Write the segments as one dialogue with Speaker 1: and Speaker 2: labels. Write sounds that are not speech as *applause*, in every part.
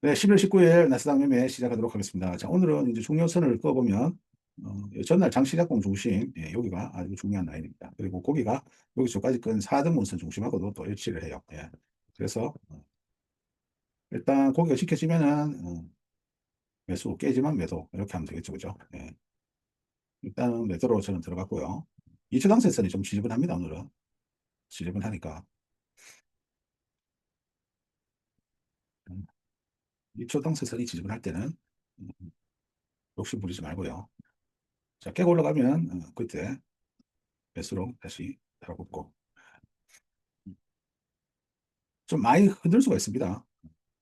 Speaker 1: 네, 11월 19일 나스닥 매매 시작하도록 하겠습니다. 자, 오늘은 이제 중요선을 꺼보면, 어, 전날 장시작공 중심, 예, 여기가 아주 중요한 라인입니다. 그리고 고기가 여기서까지 끈 4등분선 중심하고도 또 일치를 해요. 예. 그래서, 어, 일단 고기가 지켜지면은, 어, 매수 깨지만 매도, 이렇게 하면 되겠죠. 그죠? 예. 일단은 매도로 저는 들어갔고요. 2초 당세선이 좀 지저분합니다, 오늘은. 지저분하니까. 2초 당세선이 지저분할 때는, 음, 욕심 부리지 말고요. 자, 깨고 올라가면, 어, 그때 매수로 다시 달아붙고. 좀 많이 흔들 수가 있습니다.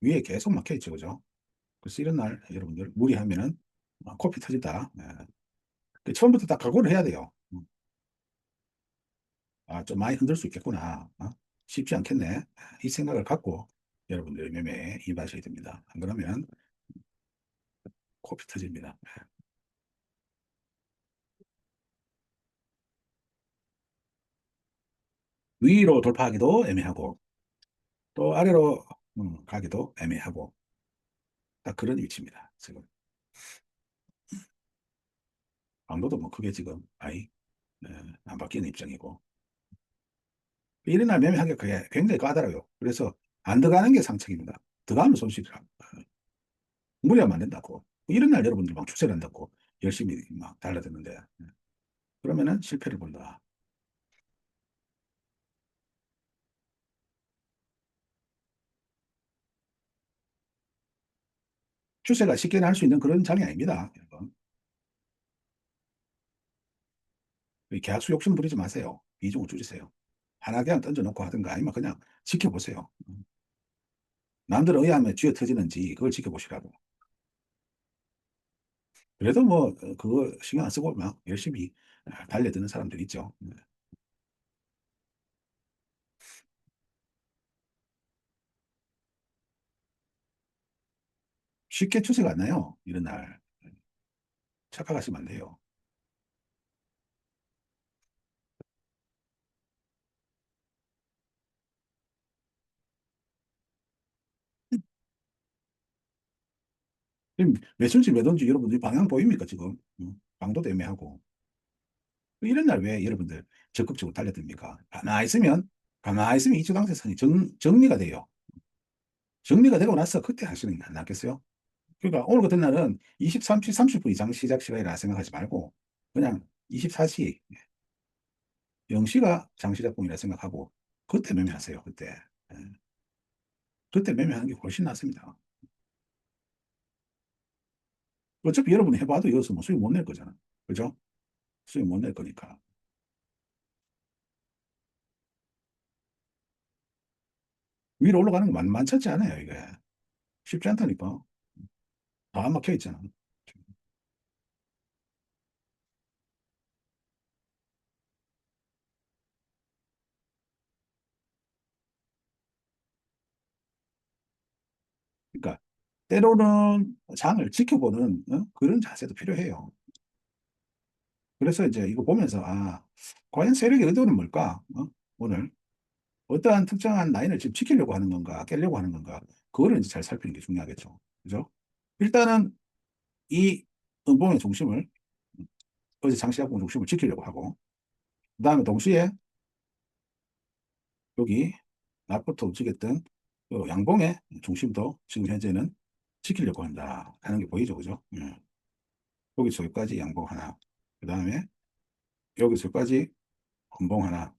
Speaker 1: 위에 계속 막혀 있죠, 그죠? 그래서 이런 날 여러분들 무리하면은 어, 코피 터진다. 예. 그 처음부터 다 각오를 해야 돼요. 음. 아, 좀 많이 흔들 수 있겠구나. 어? 쉽지 않겠네. 이 생각을 갖고 여러분들 매매에 임하셔야 됩니다. 안 그러면 코피 터집니다. 위로 돌파하기도 애매하고 또 아래로 음, 가기도 애매하고 딱 그런 위치입니다. 지금 강도도 뭐 크게 지금 아이 네, 안 바뀌는 입장이고 이런 날 매매 하기가 그게 굉장히 까다로워요. 그래서 안 들어가는 게 상책입니다. 들어가면 손실이라. 무리하면 안 된다고. 이런 날 여러분들 막 추세를 한다고 열심히 막 달라드는데 그러면은 실패를 본다. 추세가 쉽게 날수 있는 그런 장이 아닙니다. 여러분. 이 계약수 욕심 부리지 마세요. 비중을 줄이세요. 하나 그냥 던져놓고 하든가 아니면 그냥 지켜보세요. 남들 의하면 쥐어 터지는지 그걸 지켜보시라고. 그래도 뭐 그거 신경 안 쓰고 막 열심히 달려드는 사람들 있죠. 쉽게 추세가 안 나요. 이런 날. 착각하시면 안 돼요. 매수인지 매도인지 여러분들 방향 보입니까, 지금? 응? 강도도 애매하고. 이런 날 왜 여러분들 적극적으로 달려듭니까? 가만히 있으면, 가만히 있으면 이주당세선이 정, 정리가 돼요. 정리가 되고 나서 그때 하시는 게 낫겠어요? 그러니까 오늘 같은 날은 23시 30분 이상 시작 시간이라 생각하지 말고 그냥 24시 0시가 장 시작공이라 생각하고 그때 매매하세요. 그때. 예. 그때 매매하는 게 훨씬 낫습니다. 어차피 여러분이 해봐도 여기서 뭐 수익 못 낼 거잖아. 그죠? 수익 못 낼 거니까. 위로 올라가는 거 만, 만찮지 않아요, 이게. 쉽지 않다니까. 다 막혀 있잖아. 그러니까 때로는 장을 지켜보는 어? 그런 자세도 필요해요. 그래서 이제 이거 보면서 아 과연 세력의 의도는 뭘까? 어? 오늘 어떠한 특정한 라인을 지금 지키려고 하는 건가, 깨려고 하는 건가, 그거를 이제 잘 살피는 게 중요하겠죠. 그죠? 일단은 이 음봉의 중심을 어제 장시작공 중심을 지키려고 하고 그 다음에 동시에 여기 낮부터 움직였던 그 양봉의 중심도 지금 현재는 지키려고 한다 하는 게 보이죠, 그죠? 예. 여기서 여기까지 양봉 하나, 그 다음에 여기서 여기까지 음봉 하나.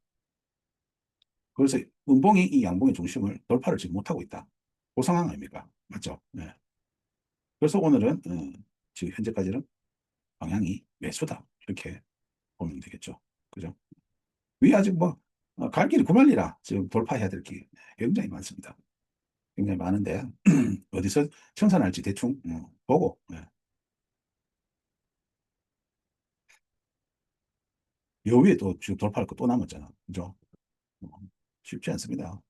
Speaker 1: 그래서 음봉이 이 양봉의 중심을 돌파를 지금 못하고 있다. 그 상황 아닙니까? 맞죠? 네. 그래서 오늘은 어, 지금 현재까지는 방향이 매수다. 이렇게 보면 되겠죠. 그죠? 위 아직 뭐, 어, 갈 길이 구만리라 지금 돌파해야 될게 굉장히 많습니다. 굉장히 많은데, *clears throat* 어디서 청산할지 대충 어, 보고, 예. 요 위에 또 지금 돌파할 거 또 남았잖아. 그죠? 어, 쉽지 않습니다.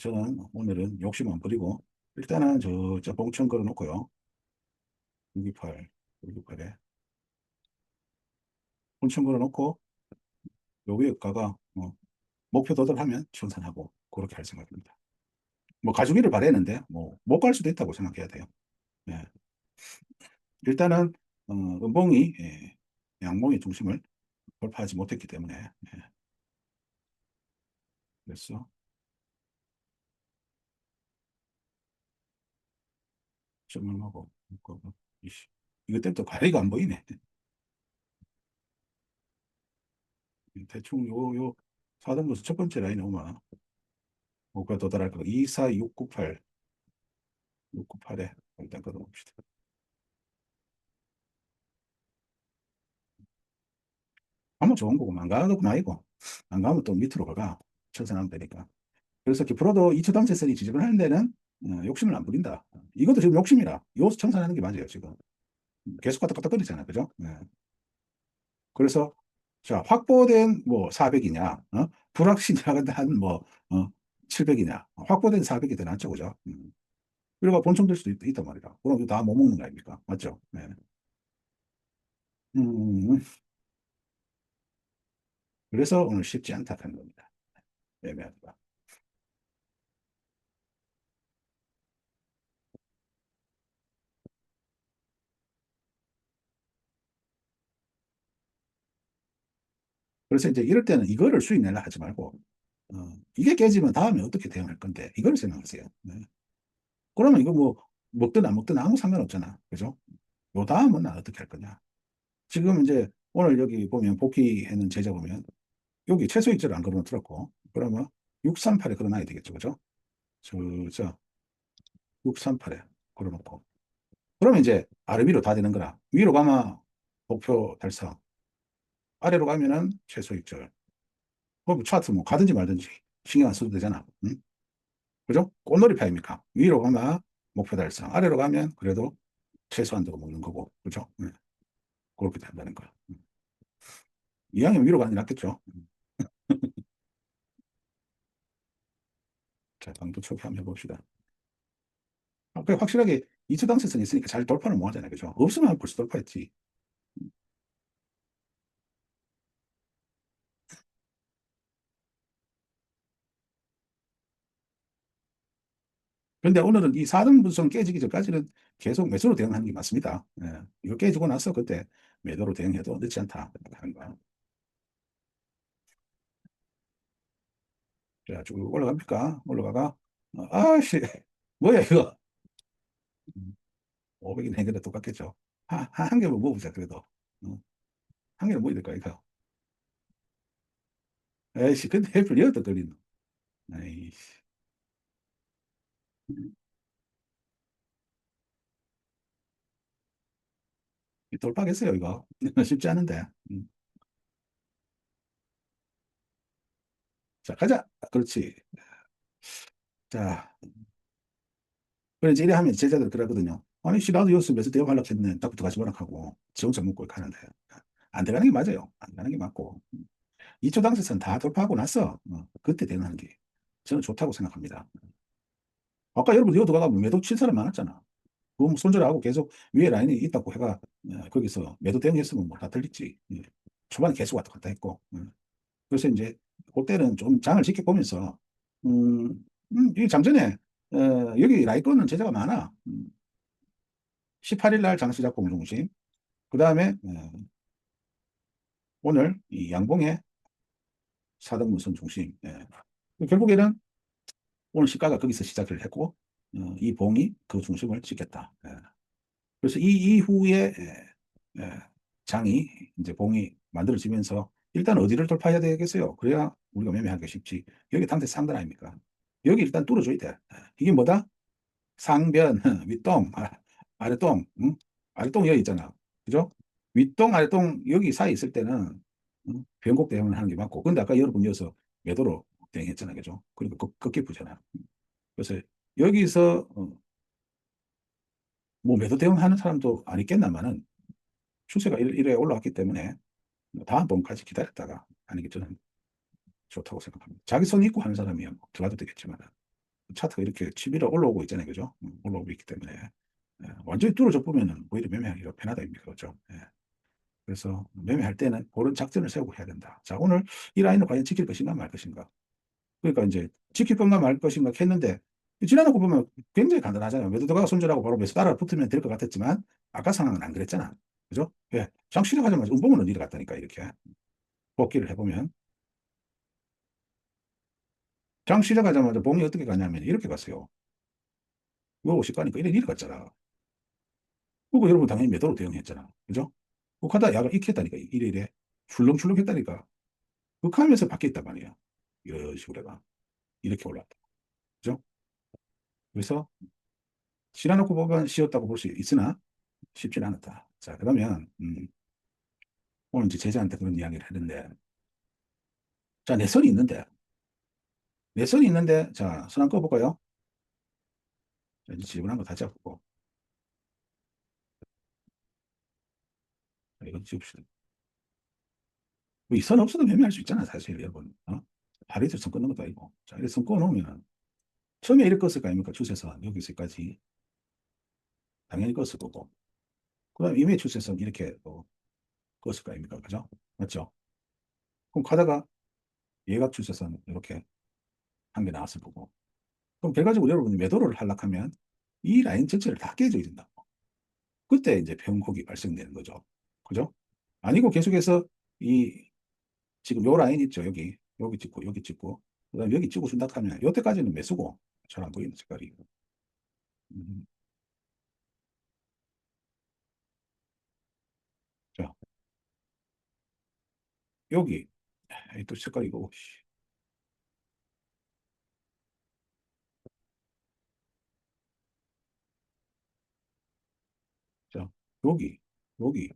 Speaker 1: 저는 오늘은 욕심 안 부리고, 일단은 저, 저 봉천 걸어 놓고요. 628, 628에. 봉천 걸어 놓고, 요 위에 가가, 어, 목표 도달하면 청산하고, 그렇게 할 생각입니다. 뭐 가주기를 바랬는데 뭐 못 갈 수도 있다고 생각해야 돼요. 예. 일단은 어, 음봉이 예, 양봉의 중심을 돌파하지 못했기 때문에 예. 그래서 점을 하고 묶어고 이씨, 이것 때문에 또 가리가 안 보이네. 대충 요, 요, 4등 분수 첫 번째 라인 오면, 뭐가 도달할 거, 2, 4, 6, 9, 8. 6, 9, 8에 일단 끊어봅시다. 가면 좋은 거고, 안 가도 나이고, 안 가면 또 밑으로 가가. 천선하면 되니까. 그래서 기프로도 2초 단체선이 지적을 하는 데는 어, 욕심을 안 부린다. 이것도 지금 욕심이라. 요수 청산하는 게 맞아요, 지금. 계속 갔다 갔다 거리잖아. 그죠? 네. 그래서, 자, 확보된 뭐 400이냐, 어? 불확실하게 한뭐 어, 700이냐. 확보된 400이 더 낫죠. 그죠? 음. 그리고 본청 될 수도 있, 단 말이다. 그럼 다못 먹는 거 아닙니까? 맞죠? 네. 음, 그래서 오늘 쉽지 않다는 겁니다. 애매하다. 그래서 이제 이럴 때는 이거를 수익 내려 하지 말고, 어, 이게 깨지면 다음에 어떻게 대응할 건데, 이걸 생각하세요. 네. 그러면 이거 뭐, 먹든 안 먹든 아무 상관없잖아. 그죠? 요 다음은 나 어떻게 할 거냐. 지금 이제 오늘 여기 보면 복귀하는 제자 보면 여기 최소 익절 안 걸어놓더라고. 그러면 638에 걸어놔야 되겠죠. 그죠? 저, 저, 638에 걸어놓고. 그러면 이제 아래 위로 다 되는 거라. 위로 가면 목표 달성. 아래로 가면은 최소 익절. 그럼 차트 뭐 가든지 말든지 신경 안 써도 되잖아. 응? 그죠? 꽃놀이 파입니까? 위로 가면 목표 달성. 아래로 가면 그래도 최소한 더 먹는 거고. 그죠? 응. 그렇게 된다는 거야. 응. 이왕이면 위로 가는 게 낫겠죠. *laughs* 자, 방도 초기 한번 해봅시다. 아, 그 확실하게 이주 당세선이 있으니까 잘 돌파를 못 하잖아요. 그죠? 없으면 벌써 돌파했지. 그런데 오늘은 이 4등 분선 깨지기 전까지는 계속 매수로 대응하는 게 맞습니다. 예. 이거 깨지고 나서 그때 매도로 대응해도 늦지 않다 하는 거야. 자, 쭉 올라갑니까? 올라가가. 어, 아씨, *laughs* 뭐야, 이거. 500이나 해도 똑같겠죠. 한, 한 개만 먹어보자, 그래도. 어. 한 개는 먹어야 될까, 이거. 에이씨, 근데 애플 여기다 걸리노. 에이씨. 돌파겠어요, 이거. *laughs* 쉽지 않은데. 음. 자, 가자. 그렇지. 자. 그래, 이제 이래 하면 제자들 그러거든요. 아니, 씨, 나도 여기서 몇서 대어 가려고 했네. 딱부터 같이 보라 하고, 지 혼자 먹고 가는데. 안 들어가는 게 맞아요. 안 들어가는 게 맞고. 2초 당세선 다 돌파하고 나서, 어, 그때 대응하는 게 저는 좋다고 생각합니다. 아까 여러분 이거 들어가면 뭐 매도 친 사람 많았잖아. 그거 뭐 손절하고 계속 위에 라인이 있다고 해가 어, 거기서 매도 대응했으면 뭐다 틀렸지. 예. 초반에 계속 왔다 갔다 했고. 예. 그래서 이제 그때는 좀 장을 지켜보면서 음, 음, 이 장전에 어, 여기 라이건은 제자가 많아. 음. 18일 날 장시작 공중심. 그 다음에 어, 오늘 이 양봉의 사등무선 중심. 예. 결국에는 오늘 시가가 거기서 시작을 했고 어, 이 봉이 그 중심을 찍겠다. 예. 그래서 이 이후에 예, 예, 장이 이제 봉이 만들어지면서 일단 어디를 돌파해야 되겠어요? 그래야 우리가 매매하기 쉽지. 여기 당대 상단 아닙니까? 여기 일단 뚫어줘야 돼. 예. 이게 뭐다? 상변, *laughs* 윗동, 아, 아래동, 응? 아래동 여기 있잖아. 그죠? 윗동, 아래동 여기 사이 있을 때는 응? 변곡 대응을 하는 게 맞고. 근데 아까 여러분 여기서 매도로 대응했잖아요. 그죠? 그리고 꺾기 부잖아. 그래서 여기서 어, 뭐 매도 대응하는 사람도 아니겠나마는 추세가 이래 올라왔기 때문에 다음번까지 기다렸다가 하는 게 저는 좋다고 생각합니다. 자기 손 있고 하는 사람이면 들어가도 되겠지만 차트가 이렇게 치밀어 올라오고 있잖아요. 그죠? 음, 올라오고 있기 때문에 예, 완전히 뚫어져 보면은 오히려 매매하기가 편하다입니까? 그죠? 예. 그래서 매매할 때는 그런 작전을 세우고 해야 된다. 자, 오늘 이 라인을 과연 지킬 것인가 말 것인가? 그러니까 이제 지킬 건가 말 것인가 했는데 지나놓고 보면 굉장히 간단하잖아요. 매도도가 손절하고 바로 매수 따라 붙으면 될 것 같았지만 아까 상황은 안 그랬잖아. 그죠? 왜? 장 시작하자마자 음봉으로 내려갔다니까 이렇게 복귀를 해보면 장 시작하자마자 봉이 어떻게 가냐면 이렇게 갔어요. 이거 50 가니까 이래 내려갔잖아. 그거 여러분 당연히 매도로 대응했잖아. 그죠? 그하다 야가 익혔다니까 이래 이래 출렁출렁 했다니까 극하면서 바뀌었단 말이야. 이런 식으로 해가 이렇게 올랐다. 그죠? 그래서 실어놓고 보면 쉬었다고 볼 수 있으나 쉽진 않았다. 자, 그러면 음, 오늘 이제 제자한테 그런 이야기를 했는데 자, 내 선이 있는데 내 선이 있는데 자, 선 한번 꺼볼까요? 자, 이제 질문 한번 다시 해보고 자, 이거 지웁시다. 뭐이선 없어도 매매할 수 있잖아, 사실 여러분. 어? 하루 이틀 선 끊는 것도 아니고. 자, 이렇게 선 꺼놓으면 처음에 이렇게 껐을 거 아닙니까? 추세선 여기서까지 당연히 껐을 거고 그 다음 이메일 추세선 이렇게 또 껐을 거 아닙니까? 그죠? 맞죠? 그럼 가다가 예각 추세선 이렇게 한 개 나왔을 거고 그럼 결과적으로 여러분이 매도를 하락하면 이 라인 전체를 다 깨져야 된다고. 그때 이제 병곡이 발생되는 거죠. 그죠? 아니고 계속해서 이 지금 요 라인 있죠. 여기 여기 찍고 여기 찍고 그다음 여기 찍고 준다 하면 요때까지는 매수고 잘 안 보이는 색깔이. 음. 자 여기 또 색깔이 이거 씨. 자 여기 여기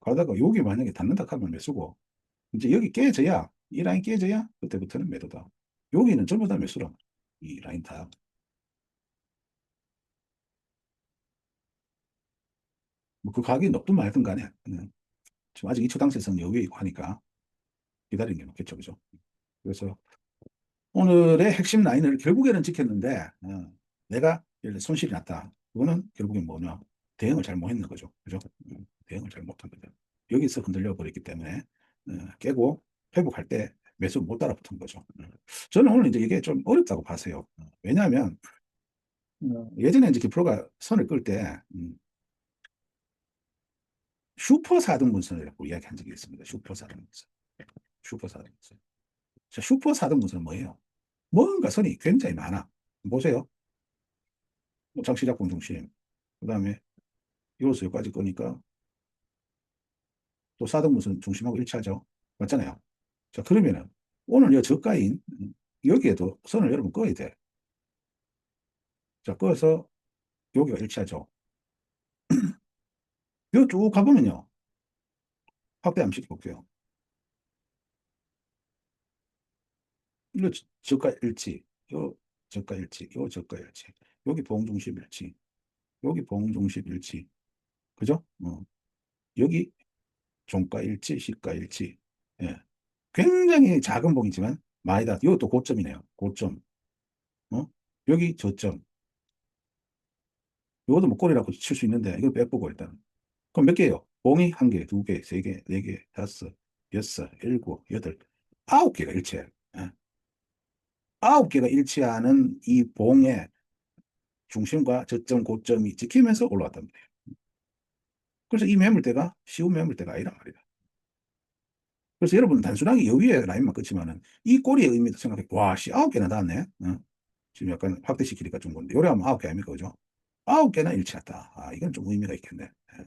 Speaker 1: 가다가 여기 만약에 닿는다 하면 매수고 이제 여기 깨져야 이 라인 깨져야 그때부터는 매도다. 여기는 전부 다 매수라. 이 라인 다. 뭐 그 가격이 높든 말든 간에 음, 지금 아직 2초 당세선 여유에 있고 하니까 기다리는 게 맞겠죠. 그죠? 그래서 오늘의 핵심 라인을 결국에는 지켰는데 어, 내가 손실이 났다. 그거는 결국엔 뭐냐? 대응을 잘 못했는 거죠. 그죠? 음, 대응을 잘 못한 거죠. 여기서 흔들려 버렸기 때문에 어, 깨고 회복할 때 매수 못 따라붙은 거죠. 음. 저는 오늘 이제 이게 좀 어렵다고 봐서요. 어, 왜냐하면 어, 예전에 이제 기프로가 선을 끌때 음, 슈퍼 4등분선이라고 이야기한 적이 있습니다. 슈퍼 4등분선. 슈퍼 4등분선. 자, 슈퍼 4등분선은 뭐예요? 뭔가 선이 굉장히 많아. 보세요. 장시작 공중심. 그 다음에 여기서 여기까지 거니까 또 4등분선 중심하고 일치하죠. 맞잖아요. 자, 그러면은 오늘 이 저가인 여기에도 선을 여러분 꺼야 돼. 자, 꺼서 여기가 일치하죠. *clears throat* 요 쭉 가보면요. 확대 한번 시켜볼게요. 이거 저가 일치, 요 저가 일치, 요 저가 일치, 여기 봉중심 일치, 여기 봉중심 일치, 그죠? 어. 여기 종가 일치, 시가 일치, 예. 굉장히 작은 봉이지만 많이 다, 이것도 고점이네요. 고점, 어? 여기 저점, 이것도 뭐 꼬리라고 칠 수 있는데 이걸 빼보고 일단 그럼 몇 개예요? 봉이 한 개, 두 개, 세 개, 네 개, 다섯, 여섯, 일곱, 여덟, 아홉 개가 일치해요. 예. 아홉 개가 일치하는 이 봉의 중심과 저점, 고점이 지키면서 말이에요. 그래서 이 매물대가 쉬운 매물대가 아니란 말이다. 그래서 여러분 단순하게 여기에 라인만 끊지만은 이 꼬리의 의미도 생각해. 와, 씨, 아홉 개나 닿았네. 어? 지금 약간 확대시키니까 좀 건데. 요래 하면 아홉 개 아닙니까? 그죠? 아홉 개나 일치했다. 아, 이건 좀 의미가 있겠네. 예.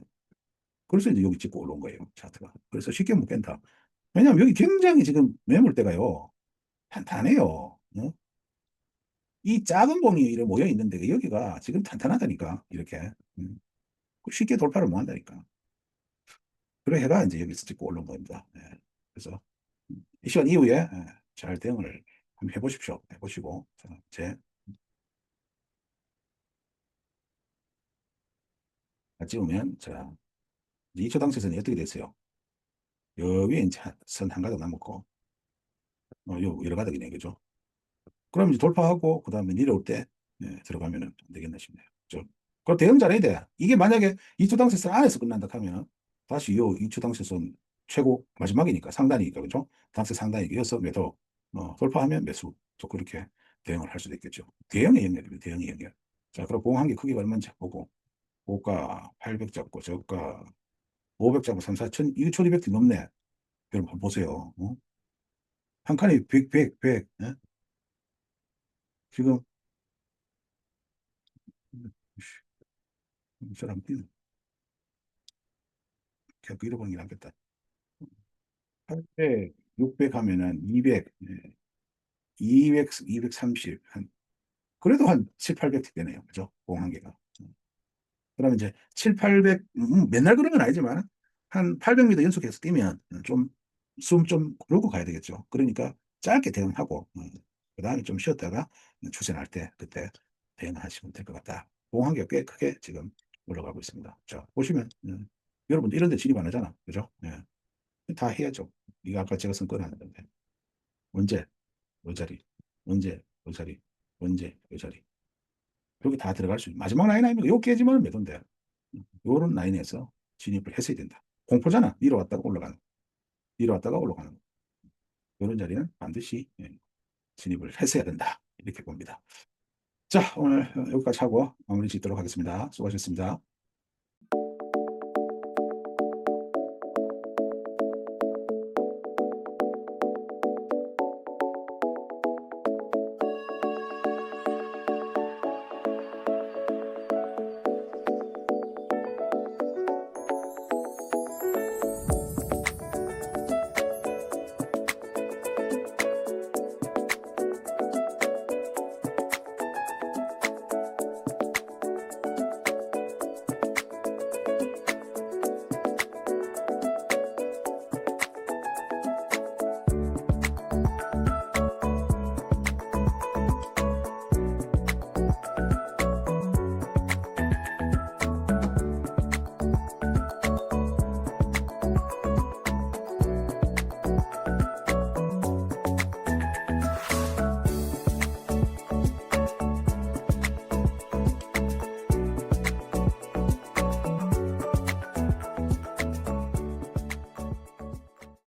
Speaker 1: 그래서 이제 여기 찍고 올라온 거예요. 차트가. 그래서 쉽게 못 깬다. 왜냐하면 여기 굉장히 지금 매물대가요. 탄탄해요. 어? 이 작은 봉이 이렇게 모여 있는데 여기가 지금 탄탄하다니까. 이렇게. 음. 쉽게 돌파를 못 한다니까. 그래 해가 이제 여기서 찍고 올라온 겁니다. 예. 그래서 이 시간 이후에 예, 잘 대응을 한번 해보십시오. 해보시고 자, 제 찍으면 자 2초 당세선이 어떻게 됐어요? 여기에 이제 선 한 가닥 남았고 어, 요 여러 가닥이네 그죠? 그럼 이제 돌파하고 그 다음에 내려올 때 예, 들어가면 안 되겠나 싶네요. 그죠? 그 대응 잘해야 돼. 이게 만약에 2초 당세선 안에서 끝난다 하면 다시 요 2초 당세선 최고 마지막이니까 상단이니까 그죠? 당세 상단이니까 이어서 매도 어, 돌파하면 매수 또 그렇게 대응을 할 수도 있겠죠. 대형의 영역입니다. 대형의 영역. 자, 그럼 공한계 크기가 얼마인지 보고 고가 800 잡고 저가 500 잡고 3, 4천, 이거 1200이 넘네. 여러분 보세요. 어? 한 칸에 100, 100, 100. 예? 지금 사람 뛰는 그냥 잃어버린 게 낫겠다. 800, 600 하면은 200, 예. 200, 230, 한, 그래도 한 7, 800 되네요. 그죠? 공 한 개가. 그러면 이제 7, 800, 음, 맨날 그런 건 아니지만 한 800m 연속해서 뛰면 좀 숨좀 그러고 가야 되겠죠. 그러니까 짧게 대응하고 그 다음에 좀 쉬었다가 추진할 때 그때 대응하시면 될 것 같다. 공 한 개가 꽤 크게 지금 올라가고 있습니다. 자, 보시면 음, 여러분들 이런 데 진입 안 하잖아. 그죠? 예. 다 해야죠. 이거 아까 제가 선거를 하는 건데. 언제? 요 자리. 언제? 요 자리. 언제? 요 자리. 여기 다 들어갈 수 있는 마지막 라인 아닙니까? 요 깨지면 매도인데. 요런 라인에서 진입을 했어야 된다. 공포잖아. 위로 왔다가 올라가는. 위로 왔다가 올라가는. 요런 자리는 반드시 예, 진입을 했어야 된다. 이렇게 봅니다. 자, 오늘 여기까지 하고 마무리 짓도록 하겠습니다. 수고하셨습니다.